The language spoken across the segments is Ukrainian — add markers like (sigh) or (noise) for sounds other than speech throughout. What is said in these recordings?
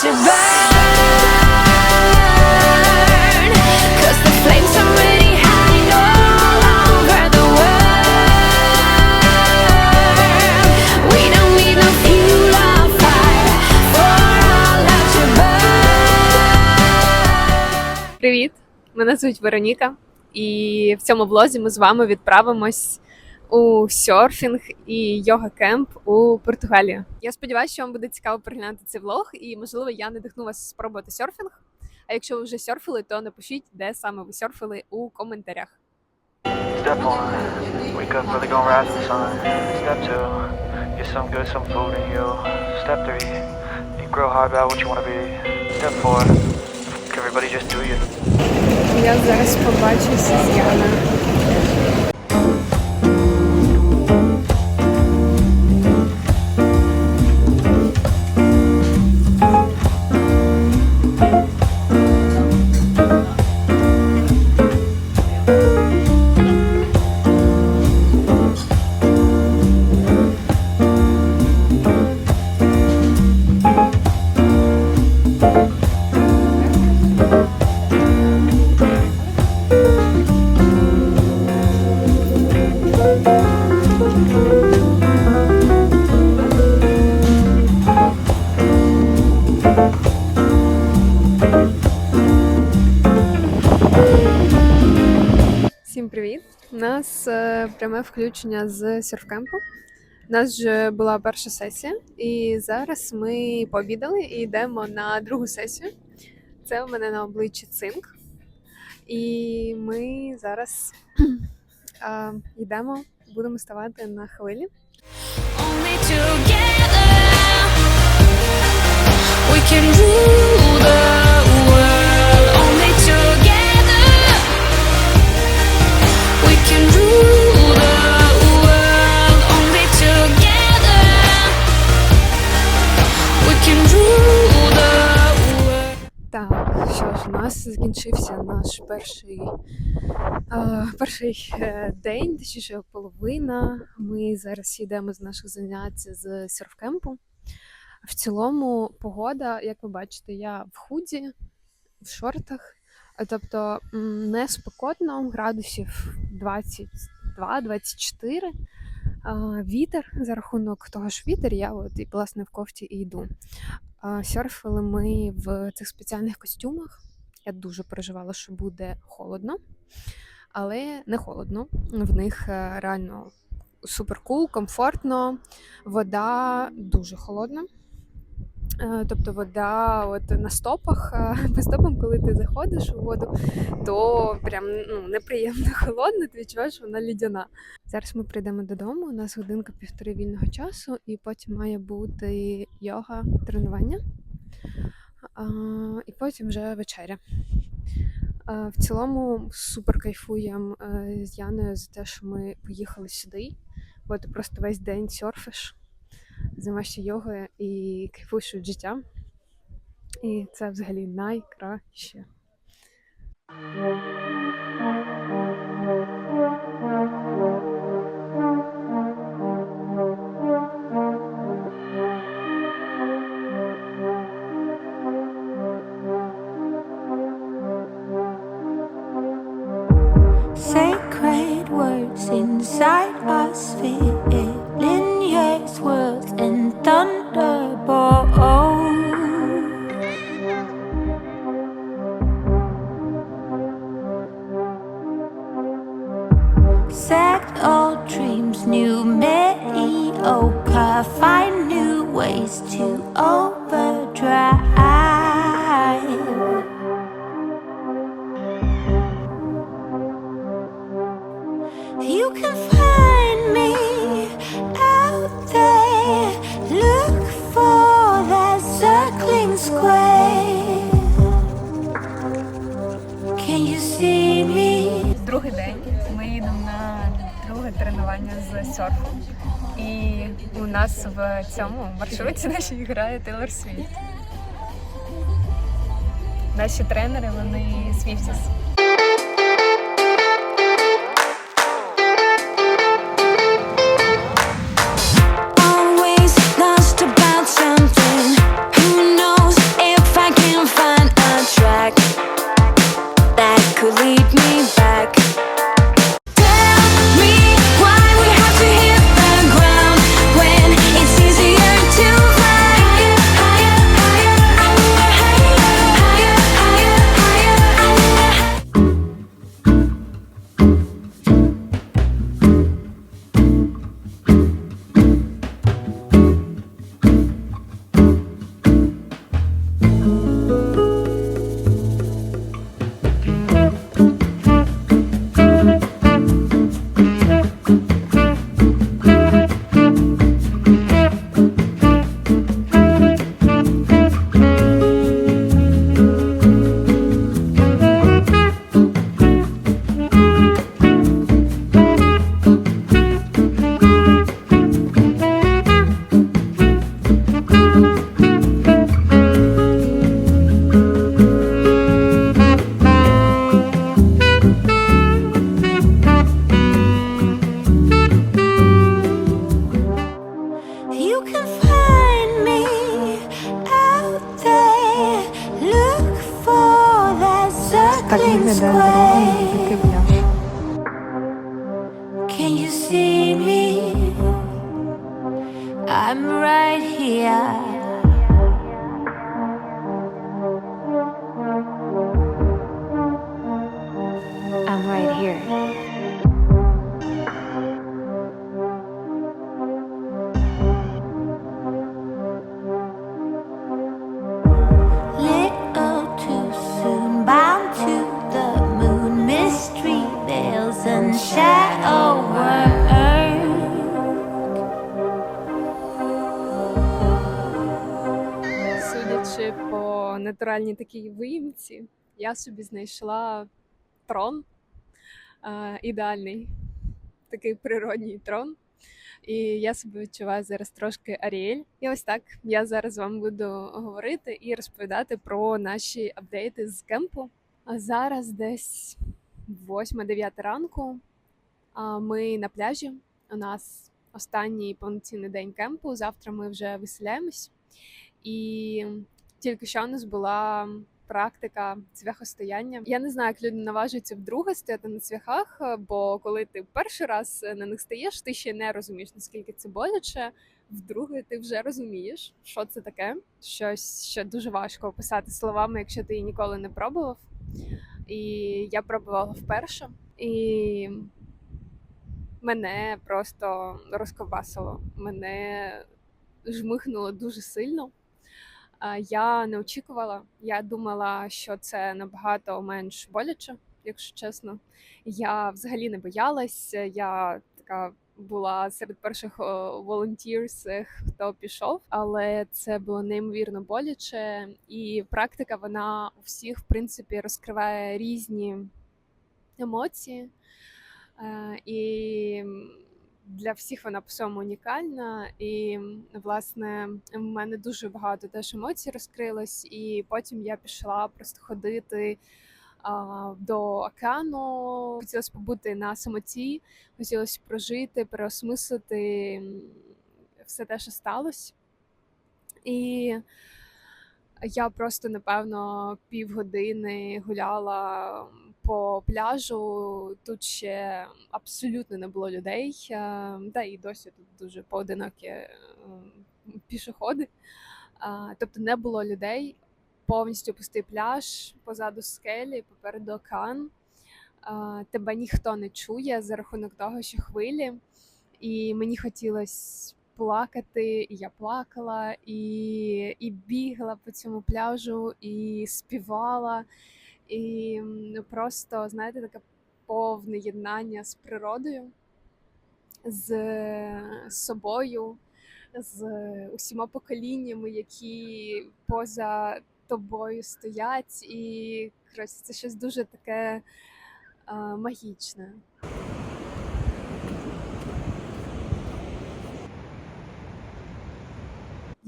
for our love to burn. Привіт! Мене звуть Вероніка, і в цьому влозі ми з вами відправимось у серфінг і йога кемп у Португалію. Я сподіваюся, що вам буде цікаво переглянути цей влог, і можливо я надихну вас спробувати серфінг. А якщо ви вже серфили, то напишіть, де саме ви серфили у коментарях. Step one, wake up early, gonna rise the sun. Step two, get some good, some food in you. Step three, you grow hard about what you wanna be. Step four, everybody just do you. Я зараз побачуся з Яною. Пряме включення з серфкемпу. У нас вже була перша сесія, і зараз ми пообідали і йдемо на другу сесію. Це у мене на обличчі цинк. І ми зараз (clears throat) е, йдемо, будемо ставати на хвилі. Only together we can rule the що ж, у нас закінчився наш перший, е, перший день, точніше половина. Ми зараз йдемо з наших занять з серфкемпу. В цілому, погода, як ви бачите, я в худі, в шортах. Тобто не спекотно, градусів 22-24. Е, Вітер за рахунок того ж вітер, я от і власне в кофті і йду. Серфили ми в цих спеціальних костюмах. Я дуже переживала, що буде холодно, але не холодно. В них е, реально суперкул, комфортно, вода дуже холодна. Е, Тобто вода от на стопах, е, (laughs) по стопам, коли ти заходиш у воду, то прям ну, неприємно (laughs) холодно, ти відчуваєш, вона лідяна. Зараз ми прийдемо додому. У нас годинка півтори вільного часу, і потім має бути йога тренування. А, і потім вже вечеря. А, в цілому супер кайфуємо е, з Яною за те, що ми поїхали сюди, бо ти просто весь день серфиш, займаєшся йогою і кайфуєш від життя. І це взагалі найкраще. Тренування з серфу. І у нас в цьому маршруті нашій грає Тейлор Свіфт. Наші тренери вони Свіфтіс. Натуральній такій виїмці, я собі знайшла трон. е, ідеальний, такий природній трон. І я себе відчуваю зараз трошки Аріель. І ось так я зараз вам буду говорити і розповідати про наші апдейти з кемпу. А зараз десь 8-9 ранку. Ми на пляжі. У нас останній повноцінний день кемпу. Завтра ми вже виселяємось. І тільки що у нас була практика цвяхостояння. Я не знаю, як люди наважуються вдруге стояти на цвяхах, бо коли ти перший раз на них стаєш, ти ще не розумієш, наскільки це боляче. Вдруге, ти вже розумієш, що це таке. Щось що дуже важко описати словами, якщо ти її ніколи не пробував. І я пробувала вперше. І мене просто розковбасило. Мене жмихнуло дуже сильно. Я не очікувала. Я думала, що це набагато менш боляче, якщо чесно. Я взагалі не боялась. Я така була серед перших волонтерс, хто пішов, але це було неймовірно боляче, і практика вона у всіх в принципі розкриває різні емоції. Е, І для всіх вона по-своєму унікальна. І власне в мене дуже багато теж емоцій розкрилось, і потім я пішла просто ходити. а, До океану хотілося побути на самоті, хотілося прожити, переосмислити все те, що сталося. І я просто напевно півгодини гуляла по пляжу. Тут ще абсолютно не було людей. е, Та і досі тут дуже поодинокі е, пішоходи. Тобто не було людей, повністю пустий пляж, позаду скелі, попереду океан. Тебе ніхто не чує за рахунок того, що хвилі. І мені хотілося плакати, і я плакала, і, і бігла по цьому пляжу, і співала. І просто, знаєте, таке повне єднання з природою, з собою, з усіма поколіннями, які поза тобою стоять. І коротше, це щось дуже таке а, магічне.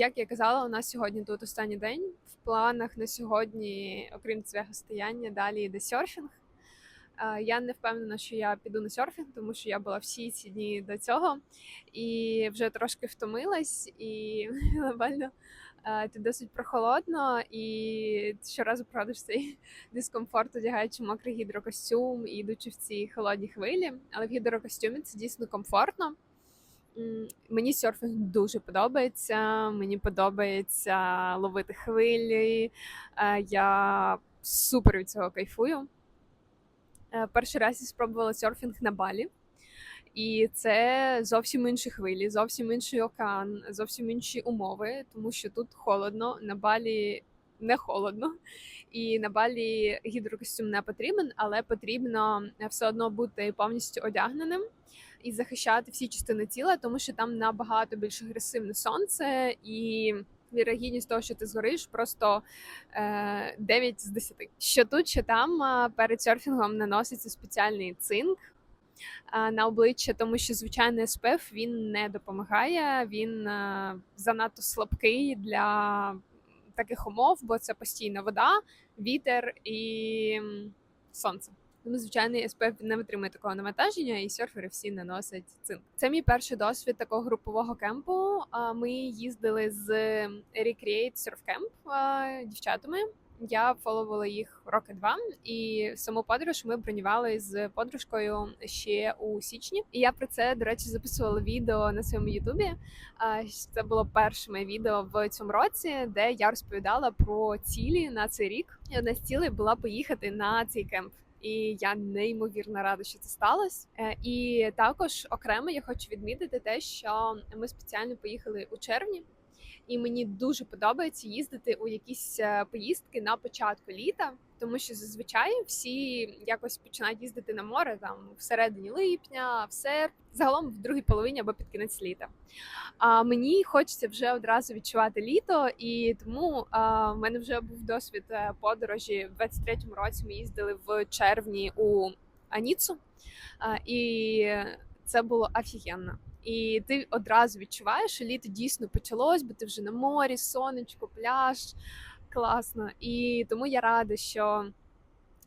Як я казала, у нас сьогодні тут останній день. В планах на сьогодні, окрім цвяхостояння, далі йде серфінг. Я не впевнена, що я піду на серфінг, тому що я була всі ці дні до цього і вже трошки втомилась, і (laughs) глобально тут досить прохолодно, і щоразу продаш цей (laughs) дискомфорт, одягаючи мокрий гідрокостюм і йдучи в ці холодні хвилі. Але в гідрокостюмі це дійсно комфортно. Мені серфінг дуже подобається. Мені подобається ловити хвилі. Е, Я супер від цього кайфую. Е, Перший раз я спробувала серфінг на Балі. І це зовсім інші хвилі, зовсім інший океан, зовсім інші умови, тому що тут холодно, на Балі не холодно. І на Балі гідрокостюм не потрібен, але потрібно все одно бути повністю одягненим і захищати всі частини тіла, тому що там набагато більш агресивне сонце, і вірогідність того, що ти згориш, просто е, 9 з 10. Що тут, що там перед серфінгом наноситься спеціальний цинк. На обличчя, тому що звичайний SPF він не допомагає, він е, занадто слабкий для таких умов, бо це постійна вода, вітер і сонце. Тому звичайний SPF не витримує такого навантаження, і серфери всі наносять цинк. Це мій перший досвід такого групового кемпу. Ми їздили з Recreate Surf Camp дівчатами. Я фоловила їх роки два, і саму подорож ми бронювали з подружкою ще у січні. І я про це, до речі, записувала відео на своєму Ютубі. А, Це було перше моє відео в цьому році, де я розповідала про цілі на цей рік. І одна з цілей була поїхати на цей кемп. І я неймовірно рада, що це сталося. Е, І також окремо я хочу відмітити те, що ми спеціально поїхали у червні, і мені дуже подобається їздити у якісь е, поїздки на початку літа, тому що зазвичай всі якось починають їздити на море там всередині липня, в серпні, загалом в другій половині або під кінець літа. А мені хочеться вже одразу відчувати літо, і тому а, в мене вже був досвід е, подорожі в 23-му році. Ми їздили в червні у Аніцу, а, і це було офігенно. І ти одразу відчуваєш, що літо дійсно почалось, бо ти вже на морі, сонечко, пляж, класно. І тому я рада, що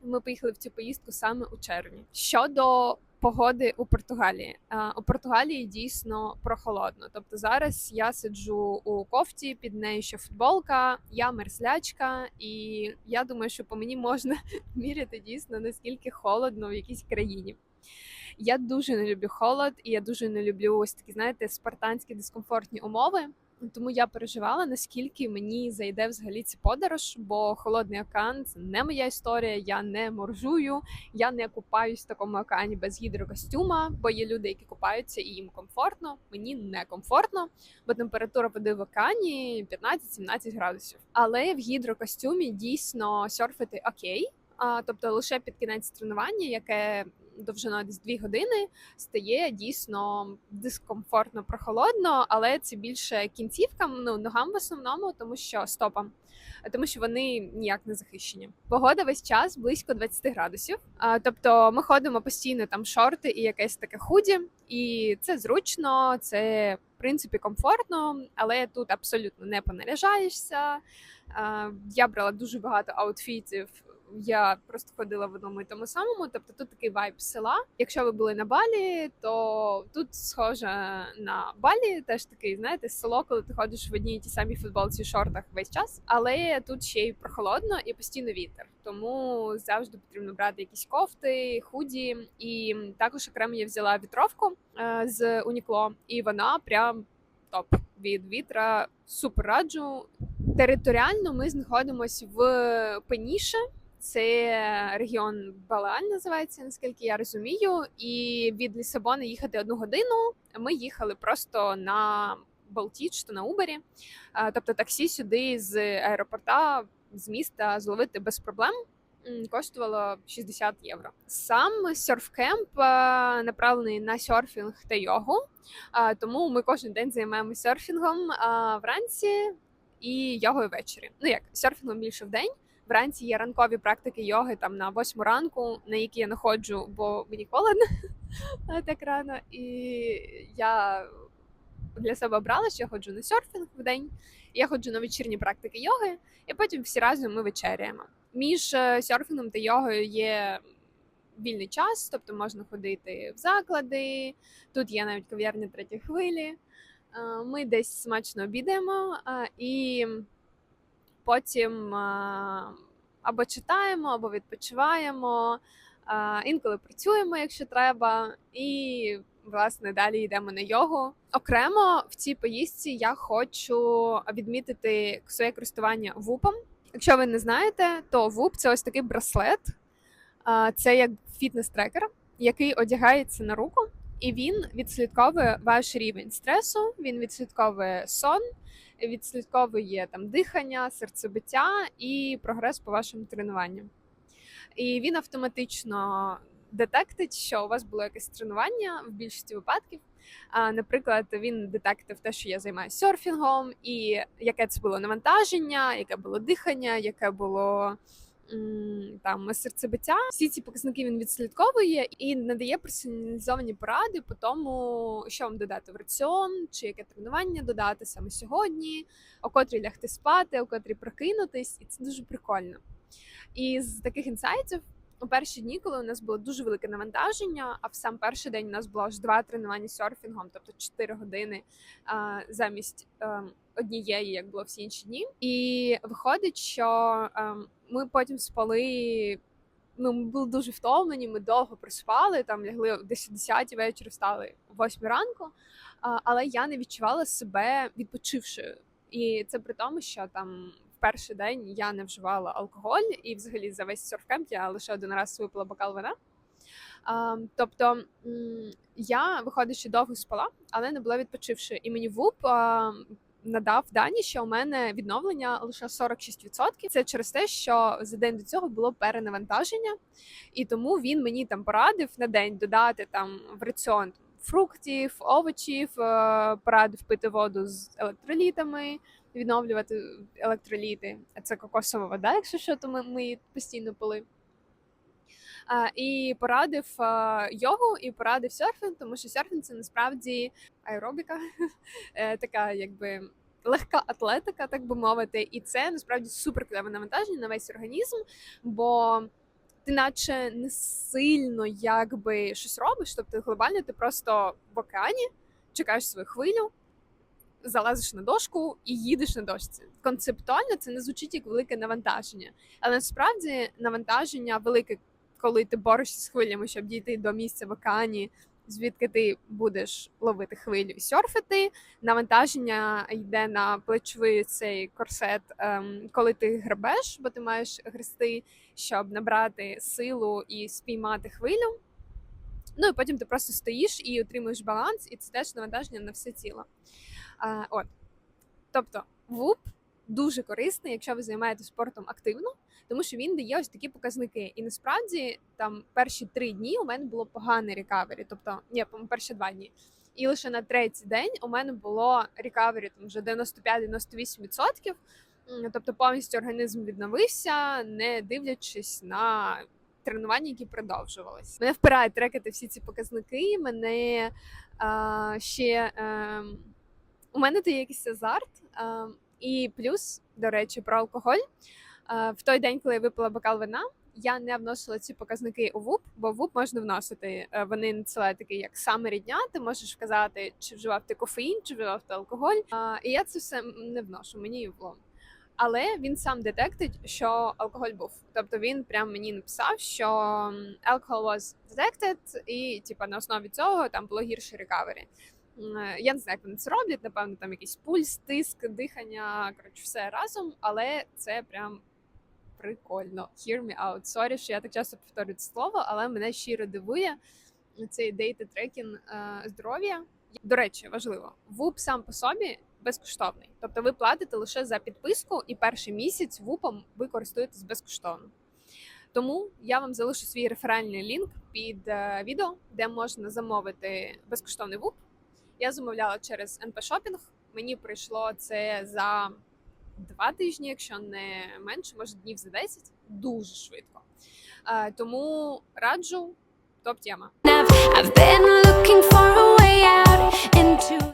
ми поїхали в цю поїздку саме у червні. Щодо погоди у Португалії. У Португалії дійсно прохолодно. Тобто зараз я сиджу у кофті, під нею ще футболка, я мерзлячка, і я думаю, що по мені можна (laughs) міряти дійсно наскільки холодно в якійсь країні. Я дуже не люблю холод, і я дуже не люблю ось такі, знаєте, спартанські дискомфортні умови. Тому я переживала, наскільки мені зайде взагалі ця подорож, бо холодний океан це не моя історія. Я не моржую, я не купаюсь в такому океані без гідрокостюма, бо є люди, які купаються і їм комфортно. Мені не комфортно, бо температура води в океані 15-17 градусів. Але в гідрокостюмі дійсно серфити окей. А, тобто лише під кінець тренування, яке довжина десь 2 години, стає дійсно дискомфортно прохолодно, але це більше кінцівкам, ну ногам в основному, тому що стопам, тому що вони ніяк не захищені. Погода весь час близько 20 градусів. А, тобто ми ходимо постійно там шорти і якесь таке худі, і це зручно, це в принципі комфортно, але тут абсолютно не понаряжаєшся. А, я брала дуже багато аутфітів. Я просто ходила в одному і тому самому. Тобто тут такий вайб села. Якщо ви були на Балі, то тут схоже на Балі, теж такий, знаєте, село, коли ти ходиш в одній ті самій футболці шортах весь час. Але тут ще й прохолодно і постійно вітер. Тому завжди потрібно брати якісь кофти, худі. І також окремо я взяла вітровку е, з Унікло, і вона прям топ від вітра. Супер раджу. Територіально ми знаходимося в Пеніше. Це регіон Балеаль називається, наскільки я розумію. І від Лісабона їхати одну годину. Ми їхали просто на Болті чи то на Убері. Тобто таксі сюди з аеропорта з міста зловити без проблем. Коштувало 60 євро. Сам серфкемп направлений на серфінг та йогу. Тому ми кожен день займаємося серфінгом вранці і йогою ввечері. Ну як серфінгом більше в день. Вранці є ранкові практики йоги там на 8 ранку, на які я не ходжу, бо мені холодно (laughs) так рано. І я для себе обрала, що я ходжу на серфінг в день, я ходжу на вечірні практики йоги, і потім всі разом ми вечеряємо. Між е, серфінгом та йогою є вільний час, тобто можна ходити в заклади. Тут є навіть кав'ярня третьої хвилі. Е, Ми десь смачно обідаємо і потім е, або читаємо, або відпочиваємо. е, Інколи працюємо, якщо треба, і власне далі йдемо на йогу. Окремо в цій поїздці я хочу відмітити своє користування вупом. Якщо ви не знаєте, то вуп це ось такий браслет. Це як фітнес-трекер, який одягається на руку, і він відслідковує ваш рівень стресу, він відслідковує сон, відслідковує там дихання, серцебиття і прогрес по вашому тренуванню. І він автоматично детектить, що у вас було якесь тренування в більшості випадків. Наприклад, він детектив те, що я займаюся серфінгом, і яке це було навантаження, яке було дихання, яке було там серцебиття. Всі ці показники він відслідковує і надає персоналізовані поради по тому, що вам додати в раціон, чи яке тренування додати саме сьогодні, о котрій лягти спати, о котрій прокинутись, і це дуже прикольно. І з таких інсайтів у перші дні, коли у нас було дуже велике навантаження, а в сам перший день у нас було аж два тренування серфінгом, тобто 4 години а, замість ем, однієї, як було всі інші дні. І виходить, що ем, ми потім спали. Ну, ми були дуже втомлені, ми довго проспали, там лягли десь о 10 вечора, встали о 8 ранку. Але я не відчувала себе відпочившою. І це при тому, що там в перший день я не вживала алкоголь, і взагалі за весь серфкемп я лише один раз випила бокал вина. Тобто я, виходить, що довго спала, але не була відпочивши. І мені ВУП надав дані, що у мене відновлення лише 46%. Це через те, що за день до цього було перенавантаження, і тому він мені там порадив на день додати там в раціон фруктів, овочів, е, порадив пити воду з електролітами, відновлювати електроліти. А Це кокосова вода, якщо що, то ми, ми її постійно пили. І порадив йогу, і порадив серфінг, тому що серфінг це насправді аеробіка, (laughs) е, така якби легка атлетика, так би мовити. І це насправді супер клеве навантаження на весь організм, бо ти наче не сильно якби щось робиш, тобто глобально ти просто в океані чекаєш свою хвилю, залазиш на дошку і їдеш на дошці. Концептуально це не звучить як велике навантаження, але насправді навантаження велике, коли ти борешся з хвилями, щоб дійти до місця в океані, звідки ти будеш ловити хвилю і серфити. Навантаження йде на плечовий цей корсет, ем, коли ти гребеш, бо ти маєш грести, щоб набрати силу і спіймати хвилю. Ну і потім ти просто стоїш і отримуєш баланс, і це теж навантаження на все тіло. А, от. Тобто, ВУП дуже корисний, якщо ви займаєтесь спортом активно, тому що він дає ось такі показники. І насправді там перші три дні у мене було погане рекавері, тобто ні, перші два дні. І лише на третій день у мене було рекавері там вже 95-98%. Тобто повністю організм відновився, не дивлячись на тренування, які продовжувались. Мене впирає трекати всі ці показники. Мене а, ще е, у мене то є якийсь азарт. А, і плюс, до речі, про алкоголь. В той день, коли я випила бокал вина, я не вносила ці показники у ВУП, бо ВУП можна вносити. Е, Вони надсилають такий як самері дня. Ти можеш вказати, чи вживав ти кофеїн, чи вживав ти алкоголь. І я це все не вношу, мені влом. Але він сам детектить, що алкоголь був. Тобто він прям мені написав, що alcohol was detected, і типа на основі цього там було гірше рекавері. Е, Я не знаю, як вони це роблять. Напевно, там якийсь пульс, тиск, дихання. Коротше, все разом, але це прям прикольно. Hear me out. Sorry, що я так часто повторюю це слово, але мене щиро дивує цей дейта трекінг здоров'я. До речі, важливо, ВУП сам по собі безкоштовний. Тобто ви платите лише за підписку, і перший місяць ВУПом ви користуєтесь безкоштовно. Тому я вам залишу свій реферальний лінк під е, відео, де можна замовити безкоштовний ВУП. Я замовляла через НП Шопінг. Мені прийшло це за два тижні, якщо не менше, може днів за 10. Дуже швидко. Е, Тому раджу топ-тема.